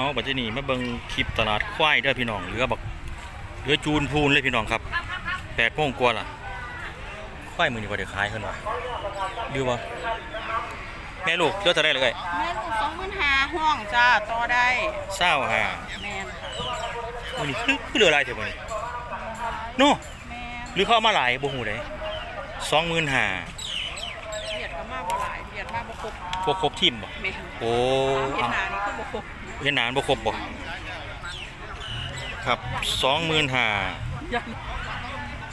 เอาบัดนี้มาเบิ่งคลิปตลาดควายเด้อพี่น้องเหลือบักเหลือจูนพูนเลยพี่น้องครับแปดโมงกว่าล่ะควายมือนี่บ่ได้ขายเพิ่นว่าดูบ่แม่ลูกเลือเท่าไดเลยเอ้ยแม่ลูกสองหมื่นห้าห้องจ้าต่อได้เศร้าห่าแมนค่ะมือนี่คือคือเหลือหลายเท่าบ่นี่โน่แมนหรือเขาเอามาหลายบ่ฮู้เด้25,000เบียดก็มากบ่หลายเบียดมากบ่ครบพวกครบทีมบ่แมนโอ้เห็นเอาหน้านี่คือบ่ครบ เห็นหนานบ่ครบบ่ครับ25,000ยัง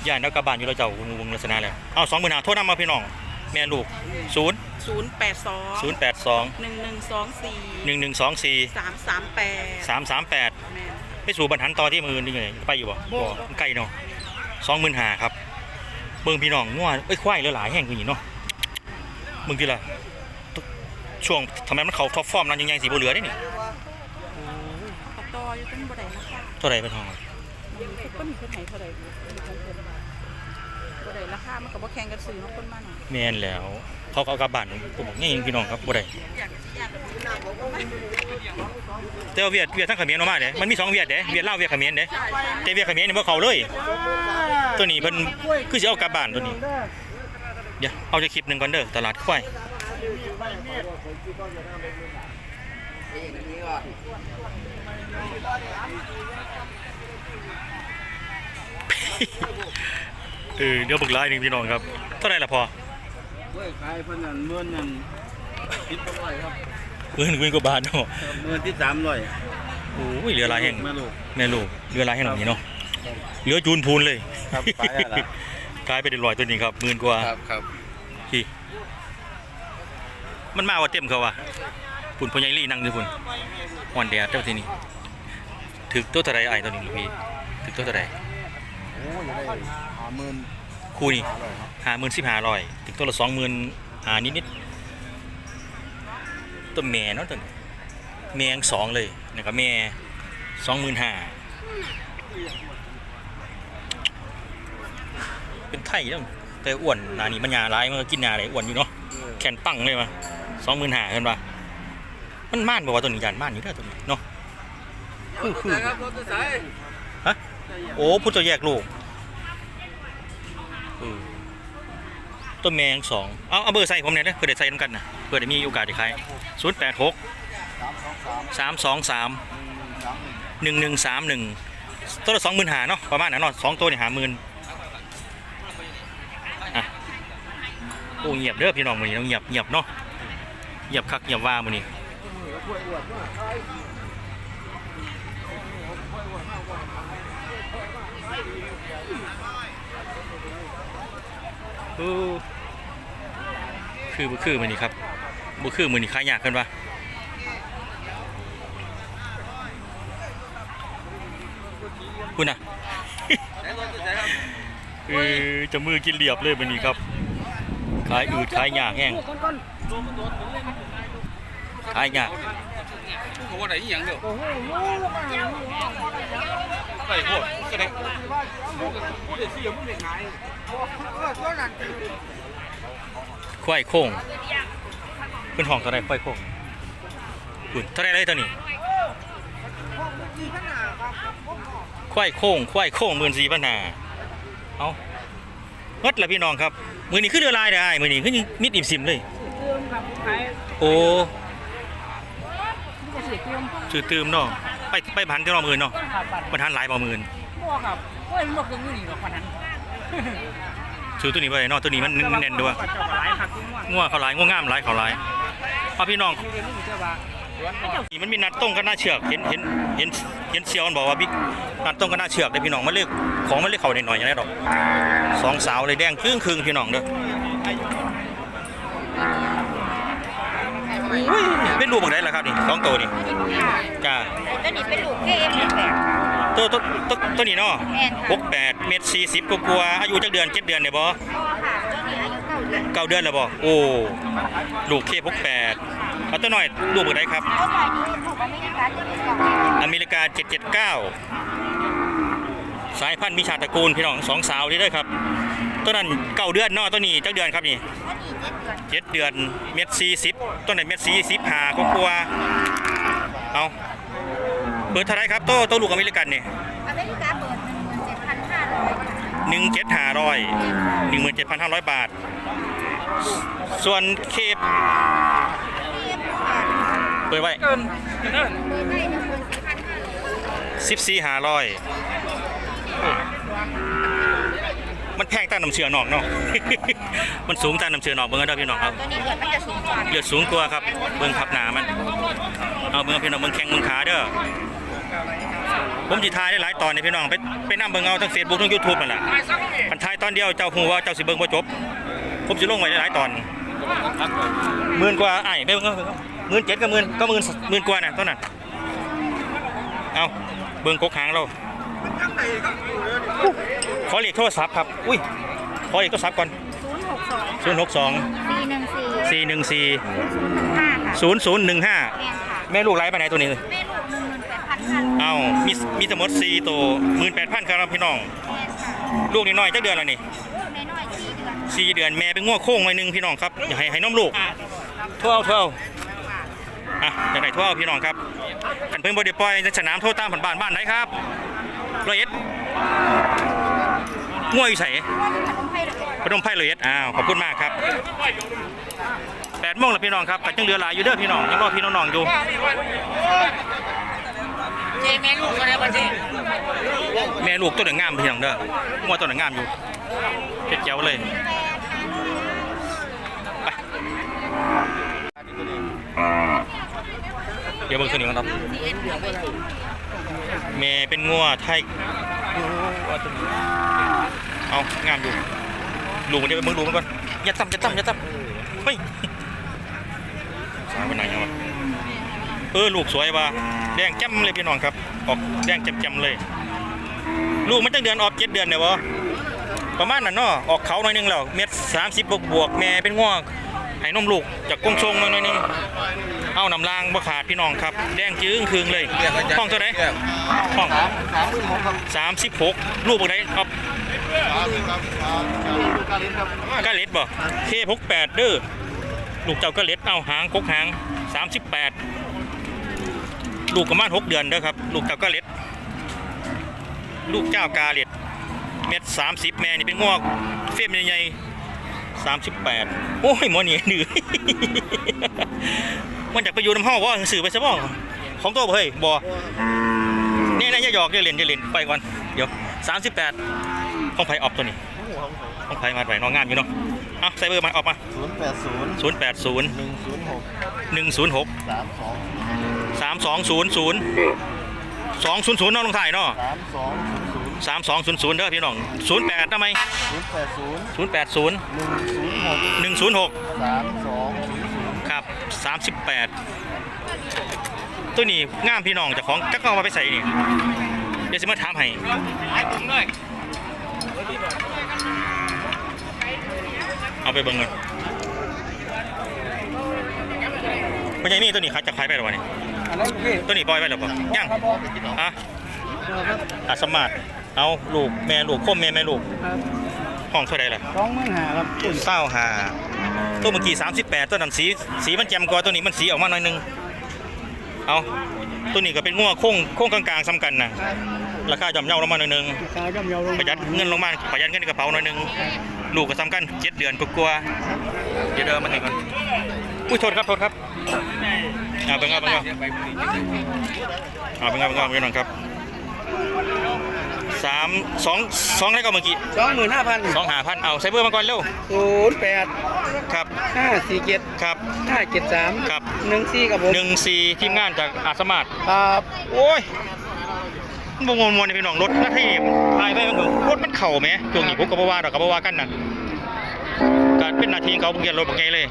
ย่านนักกระบาลอยู่แล้วเจ้าคุณวงลักษณะแล้วเอาสองหมื่นหาโทษนำมาพี่น้อง แม่ลูกศูนย์ศูนย์แปดสองศูนย์แปดสองหนึ่งหนึ่งสองสี่หนึ่งหนึ่งสองสี่สามสามแปดสามสามแปดแมนไปสู่บรรทันต่อที่มือนี่ไงไปอยู่บ่บ่บ่มันใกล้เนาะสองหมื่นหาครับเบิ่งพี่น้องงัวเอ้ยควายเหลือหลายแห่งคือหนีเนาะมึงทีละช่วงทำไมมันเขาท็อปฟอร์มนั้นยังไงสีบ่เหลือได้นี่ เขาต่ออยู่ตั้งบ่ได้ราคาเท่าไหร่เป็นทองมันทุกคนมีคนไหนเท่าไหร่อยู่มีของเพิ่นบ่ได้ราคามันก็บ่แข่งกันซื้อเนาะคนมาหน่อยแม่นแล้ว เขาก็เอากลับบ้านผมบอกนี่พี่น้องครับบ่ได้อยากอยากแต่ว่าเวียดเวียดทั้งเขมรออกมาเด้มันมีสองเวียดเด้เวียดลาวเวียดเขมรเด้แต่เวียดเขมรนี่บ่เข้าเลย ตัวนี้เพิ่นคือสิเอากลับบ้านตัวนี้ เดี๋ยวเอาจะคลิปหนึ่งก่อนเด้อตลาดควาย เออเดี๋ยวบึกไล่หนึ่งพี่น้องครับเท่าไหรล่ะพอเว้ยขายเพิ่นนั่นเมื่อนั่นคิดบ่ไหวครับเงินเงินกว่าบาทเนาะเมื่อที่สามร้อยโอ้ยเหลือหลายแห่งแม่ลูกแม่ลูกเหลือหลายแห่งแบบนี้เนาะเหลือจูนพูนเลยครับไปอะล่ะกลายไปเป็นร้อยตัวนี้ครับหมื่นกว่าครับครับพี่มันมาว่าเต็มเขาว่ะปุ่นพญายลี่นั่งอยู่ปุ่นวันแดดเจ้าทีนี้ ถึกตัวเท่าไรไอ้ตัวนี้ลูกพี่ถึกตัวเท่าไรโอ้ยได้หาหมื่นคู่นี่ห้าห้าหมื่นสิบห้าร้อยถึงตัวละสองหมื่นหานิดนิดตัวแม่เนาะตัวนี้แม่งสองเลยนะครับแม่สองหมื่นห้าเป็นไทยแล้วแต่อ้วนนานี่มันยาร้ายมันก็กินยาอะไรอ้วนอยู่เนาะแขนปังเลยมาสองหมื่นห้าเห็นปะมันม่านบอกว่าตัวนี้ยานม่านอยู่ได้ตัวนี้เนาะ ฮะโอ้พุทธแยกลูกต้นแมงสองเอาเอาเบอร์ใส่ผมเนี่ยนะเพื่อได้ใส่น้ำกันนะเพื่อได้มีโอกาสได้ขายศูนย์แปดหกสามสองสามหนึ่งหนึ่งสามหนึ่งตัวละสองหมื่นหาเนาะประมาณนั้นเนาะสองตัวเนี่ยหาหมื่นอะโอ้เงียบเด้อพี่น้องมือนี้ต้องเงียบเงียบเนาะเงียบคักเงียบว่ามือนี้ คือบ่คือมือนี้ครับบ่คือมือนี้ขายยากกันปะคุณน่ะเออจะมือกินเหลียบเลยวันนี้ครับขายอืดขายยากแห้งขายยากเขาว่าไหน อีหยังเด้อไปโคตรก็ได้ควายโค้งเป็นห้องเท่าไรควายโค้งคุณเท่าไรเลยตัวนี้ควายโค้งควายโค้งหมื่นสี่พันห้าเอาเมดละพี่น้องครับ มือนี้ขึ้นเรือลายได้มือนี้ขึ้นมิดอิ่มซิมเลยโอ้ชื่อตืมเนาะ ไปไปพันเท่าหมื่นเนาะครับบัตรประทานหลายประหมื่นบ่ครับโอ้ยมันบ่เครื่องอยู่นี่หรอกปานนั้นซื้อตัวนี้ไปเนาะตัวนี้มันเน้นๆด้วยเจ้าก็หลายคักทุกม่วนง่วเขาหลายง่วงงามหลายเขาหลายเอาพี่น้องอยู่ในมือเจ้าว่านี่มันมีนัดต้งกันหน้าเชือกเห็นเห็นเห็นเห็นเซียวมันบอกว่าบิ๊กนัดต้งกันหน้าเชือกได้อพี่น้องมันเลือกของมันเลือกเขาหน่อยๆอย่างนี้ดอกสองสาวเลยแดงครึ่งครึ่งๆพี่น้องเด้ออุ้ย เป็นรูปแบบไหนล่ะครับนี่สองตัวนี่จ้าตัวนี้เป็นลูก KM แปดตัวตัวตัวตัวนี้เนาะแม่นค่ะหกแปดเมตรสี่สิบกว่าๆอายุจักเดือนเจ็ดเดือนเนี่ยบ่พ่อค่ะตัวนี้อายุเก้าเดือนเก้าเดือนแล้วบ่โอ้ลูกเคพกแปดเอาตัวหน่อยลูกแบบไหนครับตัวใหม่นี้ถูกอเมริกาที่เป็นสองอเมริกา779สายพันธุ์มิชาตระกูลพี่น้องสองสาวนี่ด้วยครับ ตัวนั้นเก้าเดือนเนาะตัวนี้จักเดือนครับนี่ตัวนี้เจ็ดเดือนเจ็ดเดือนเม็ดสี่สิบตัวไหนเม็ดสี่สิบหากว่าๆเอาปิดเท่าไหรครับโตโตลูกอเมริกันเนี่ยอเมริกาเปิดหนึ่งหมื่นเจ็ดพันห้าร้อยหนึ่งเจ็ดห้าร้อยหนึ่งหมื่นเจ็ดพันห้าร้อยบาท ส่วนเคปเปิดไว้เกินเกินเปิดได้หนึ่งหมื่นสี่พันห้าร้อยสิบสี่ห้าร้อย มันแพงต้านน้ำเชื้อนอกเนาะ มันสูงต้านน้ำเชื้อนอกเบิ่งกันเด้อพี่น้องครับ ตัวนี้เกิดมันจะสูงกว่าเลือดสูงกว่าครับ เบิ่งพับหนามัน เอาเบิ่งพี่น้องเบิ่งแข้งเบิ่งขาเด้อ ผมสิทายได้หลายตอนนี่พี่น้องไปไปนำเบิ่งเอาทั้ง Facebook ทั้ง YouTube นั่นแหละคันทายตอนเดียวเจ้าฮู้ว่าเจ้าสิเบิ่งบ่จบ ผมสิลงไว้หลายๆตอนหมื่นกว่าไอ้ไม่เบิ่งเอาหมื่นเจ็ดกับหมื่นก็หมื่นหมื่นกว่าน่ะเท่านั้น เอาเบิ่งกกหางเรา ขอเลขโทรศัพท์ครับ อุ้ย ขอเลขโทรศัพท์ก่อนศูนย์หกสอง062สี่หนึ่งสี่414ศูนย์ศูนย์หนึ่งห้าค่ะ0015แม่นค่ะแม่ลูกไร้ไปไหนตัวนี้ แม่ลูกหนึ่งหมื่นแปดพันห้าเอ้ามีมีทั้งหมด4ตัว 18,000ครับพี่น้องแม่นค่ะลูกนี่น้อยจักเดือนแล้วนี่ ลูกน้อยๆสี่เดือน4เดือนแม่เป็นง้อโค้งไว้หนึงพี่น้องครับอย่าให้ให้นมลูกทั่วเอาทั่วเอาอะจังไดทั่วเอาพี่น้องครับคันเพิ่นบ่ได้ปล่อยในสนามโทรตามบ้านบ้านไหนครับ ร้อยเอ็ดง่วยอยู่ไสขนมไผ่เลยพนมไพร้อยเอ็ดอ้าวขอบคุณมากครับแปดโมงแล้วพี่น้องครับก็ยังเหลือหลายอยู่เด้อพี่น้องยังรอพี่น้องๆอยู่เจแม่ลูกอะไรบ้างเจแม่ลูกตัวหนึ่งงามพี่น้องเด้องัวตัวหนึ่งงามอยู่เจ็ดเจ้าเลยไปเดี๋ยวเบิ่งตัวนี้ก่อนครับ แม่เป็นงัวไทยเอางามอยู่ลูกมันเดี๋ยวมึงลูกมันก่อนอย่าตั้มอย่าตั้มอย่าตั้มเฮ้ยสายวันไหนครับเออลูกสวยว่ะแดงแจ่มเลยพี่น้องครับ ออกแดงแจ่มๆเลย ลูกมันตั้งเดือนออกเจ็ดเดือนเนี่ยวะประมาณนั้นเนาะออกเขาหน่อยหนึงแล้วเม็ดสามสิบบวกบวกแม่เป็นง่วง ให้นมลูกจากกงชงหน่อยนึงเอานำรางบ่ขาดพี่น้องครับ แดงจื้งคืงเลยห้องเท่าไหร่ห้องสามสิบหกลูกบ่ได้ครับกาเล็ดบ่เคหกแปดเด้อลูกเจ้ากาเล็ดเอาหางกกหางสามสิบแปดลูกประมาณหกเดือนเด้อครับ ลูกเจ้ากาเล็ดลูกเจ้ากาเล็ดเม็ดสามสิบแม่นี่เป็นงอกเฟรมใหญ่ๆ สามสิบแปดโอ้ยหมอนี่ดื้อมันจากไปอยู่น้ำห้องว่าสื่อไปซะบ้างของตัวบ่เฮ้ยบอเนี่ยนะอย่าหยอกอย่าเล่นอย่าเล่นไปก่อนเดี๋ยวสามสิบแปดห้องไผ่ออกตัวนี้ห้องไผ่มาไหวน้องงามอยู่เนาะเอาใส่เบอร์มาออกมาศูนย์แปดศูนย์ศูนย์แปดศูนย์หนึ่งศูนย์หกหนึ่งศูนย์หกสามสองสามสองศูนย์ศูนย์สองศูนย์ศูนย์น้องลงถ่ายเนาะสามสองศูนย์ศูนย์ สามสองศูนย์ศูนย์เด้อพี่น้องศูนย์แปดทำไมศูนย์แปดศูนย์ศูนย์แปดศูนย์หนึ่งศูนย์หกหนึ่งศูนย์หกสามสองศูนย์ศูนย์ครับสามสิบแปดตัวนี้งามพี่น้องเจากของจักเอามาไปใส่นี่เดี๋ยวสิมาถามให้ไอ้ตุ้มเลยเอาไปเบิ่งกันมันยังนี่ตัวนี้เขาจะขายไปหรอวะนี่อันนั้นพี่ตัวนี้ปล่อยไปหรอปะยังครับผมอะอะสมาร์ท เอาลูกแม่ลูกคมแม่แม่ลูกห้องเท่าไหร่ล่ะสองหมื่นห้าครับเศร้าหาตัวเมื่อกี้38ตัวนั้นสีสีมันแจ่มกว่าตัวนี้มันสีออกมาหน่อยหนึงเอาตัวนี้ก็เป็นงัวโค้งโค้งกลางๆซ้ำกันนะราคาย่อมเยาลงมาหน่อยหนึงสาวย่อมเยาว์ลงประหยัดเงินลงมาประหยัดเงินในกระเป๋าหน่อยหนึงลูกก็ซ้ำกันเจ็ดเดือนกลัวาๆเดี๋ยวเดินมาให้ก่อนอุ้ยโทษครับโทษครับเอาเบิ่งเอาเบิ่งเอาเอาเบิ่งเอาเบิ่งเอาพี่น้องครับ สามสองสองได้ก็เมื่อกี้สองหมื่นห้าพันสองหาพันเอาใส่เบอร์มาก่อนเร็วศูนย์แปดครับห้าสี่เจ็ดครับห้าเจ็ดสามครับหนึ่งสี่กับผมหนึ่งสี่ทีมงานจากอาสมาร์ทครับโอ้ยบงมวนมวนพี่น้องรถหน้าที่พายไปมันก็รถมันเข่าไหมช่วงนี้ผมกับว่าดอกกับว่ากันนะการเป็นหนาทีของเขาเกียรรถบอกไงเลย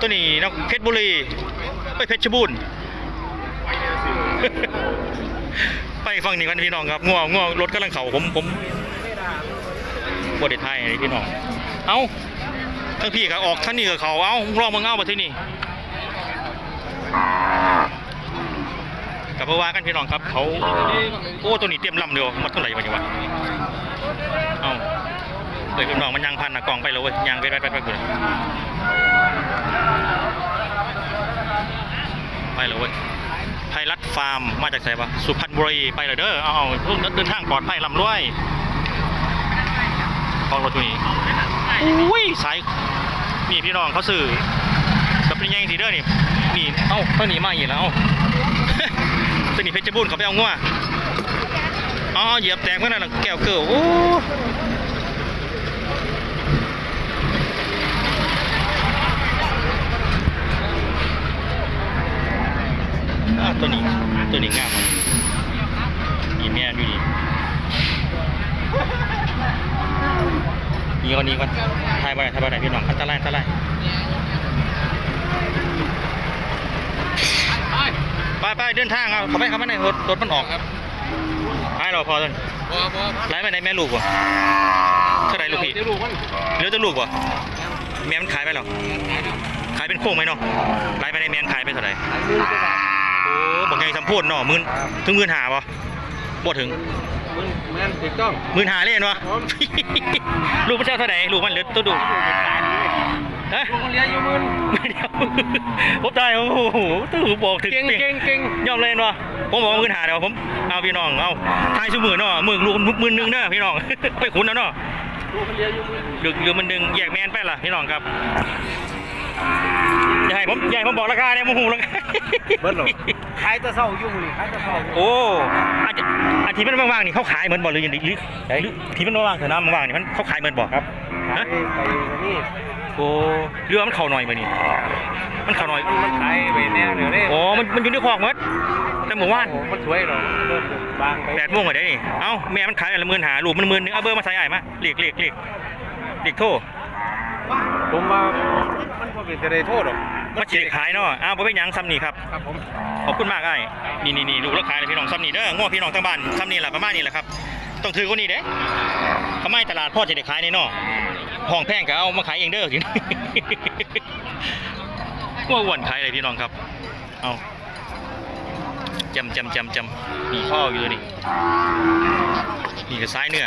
ตัวนี้นักเพชรบุรีไปเพชรบูรณ์ ไปฟังนี่กันพี่น้องครับง่วงง่วงรถกำลังเข่าผมผมบไดไทยให้พี่น้อง เอ้าทั้งพี่ก็ออกท่านนี่กับเขาเอ้ารอมึงเอามาที่นี่กับว่ากันพี่น้องครับเขาโอ้ตัวนี้เตรียมลำเดียวมันเท่าไหร่วะเนี่ยวะเอาเลยพี่น้องมันยางพันนะกล่องไปเลยเว้ยยางไปไปไปไปเลยไปเลยเว้ย ไทยรัฐฟาร์มมาจากไหนวะสุพรรณบุรีไปเลยเด้อเอาเอาเดินทางปลอดภัยลำด้วยของรถตัวนี้อุ้ยสายนี่พี่น้องเขาซื้อกับเป็นยังสีเด้อนี่นี่เอ้าต้นนี้มาอีกแล้วเอ้าต้นนี้เพชรบูรณ์เขาไปเอางัวอ๋อเหยียบแตกเมื่อนั้นนะแก้วเกลือโอ้ ตัวนี้ตัวนี้งามอีแม่ดูดินี่คนนี้ก่อนถ่ายไปไหนถ่ายไปไหนพี่น้องอันตรายอันตรายไปไปเดินทางเอาเข้าไปเข้าไปในรถรถมันออกครับให้เราพอจนบ่บ่ไล่ไปไหนแม่ลูกวะเท่าไหรลูกพี่เดี๋ยวลูกมันเหลือแต่ลูกวะแม่มันขายไปหรอขายเป็นโค้งไหมเนาะไล่ไปในแม่นขายไปเท่าไหร่มือก็ได้โอ้ บอกไงสัมพูดเนาะหมื่นถึงหมื่นหาปะบ่ถึงมึงแม่นถูกต้องหมื่นหาเล่นวะลูกมันเจ้าเท่าไหร่ลูกมันเหลือตัวดูฮะลูกมันเลี้ยงอยู่มึงเดียวผมตายโอ้โหตู้บอกถึงเก่งเก่งเก่งยอมเล่นวะผมบอกว่าหมื่นหาเดี๋ยวผมเอาพี่น้องเอาทายชั่วมือเนาะมือลูกหมื่นหนึ่งเนาะพี่น้องไปขุนเอาเนาะลูกมันเลี้ยงอยู่มึงดึกหรือมันดึงแยกแมนไปล่ะพี่น้องครับ อย่าให้ผมอย่าให้ผมบอกราคาเนี่ยโมโหราคาเบิ้ลหรอขายแตะเศร้าอยู่มึงขายแตะเศร้าโอ้อาจจะอาทิตย์มันว่างๆนี่เขาขายเหมือนบ่หรือยังหรือหรือหรือที่มันว่างๆเถอะนะมันว่างนี่มันเขาขายเหมือนบ่ครับขายฮะไปนี่โอ้เรือมันเข่าหน่อยมานี่มันเข่าหน่อยมันขายไปแนวเดี๋ยวนี้โอ้มันมันอยู่ในคอกหมัดแต่หมู่บ้านโอ้มันสวยหรอเริ่มบางไปแปดโมงกว่าได้นี่เอ้าแม่มันขายอะไรหมื่นหาลูกมันหมื่นหนึงเอาเบอร์มาใส่ไอ้ายมาเรียกเรียกเรียกเรียกโทร ผมว่ามันพอเป็นจะได้โทษหรอกมาฉีดขายเนาะอ้าวบ่เป็นหยังซ้ำนี่ครับครับผมขอบคุณมากไอ้นี่นี่นี่ลูกแล้วขายเลยพี่น้องซ้ำนี่เด้อง้อพี่น้องทั้งบ้านซ้ำนี่แหละประมาณนี้แหละครับ ต้องถือคนนี้เด้ทำไมตลาดพ่อจะได้ขายในเนอกห้องแพงก็เอามาขายเองเด้อทีนี้ว่าอ้วนขายเลยพี่น้องครับ เอาจำจำจำจำนี่พ่ออยู่ตัวนี้นี่ก็ซ้ายเนื้อ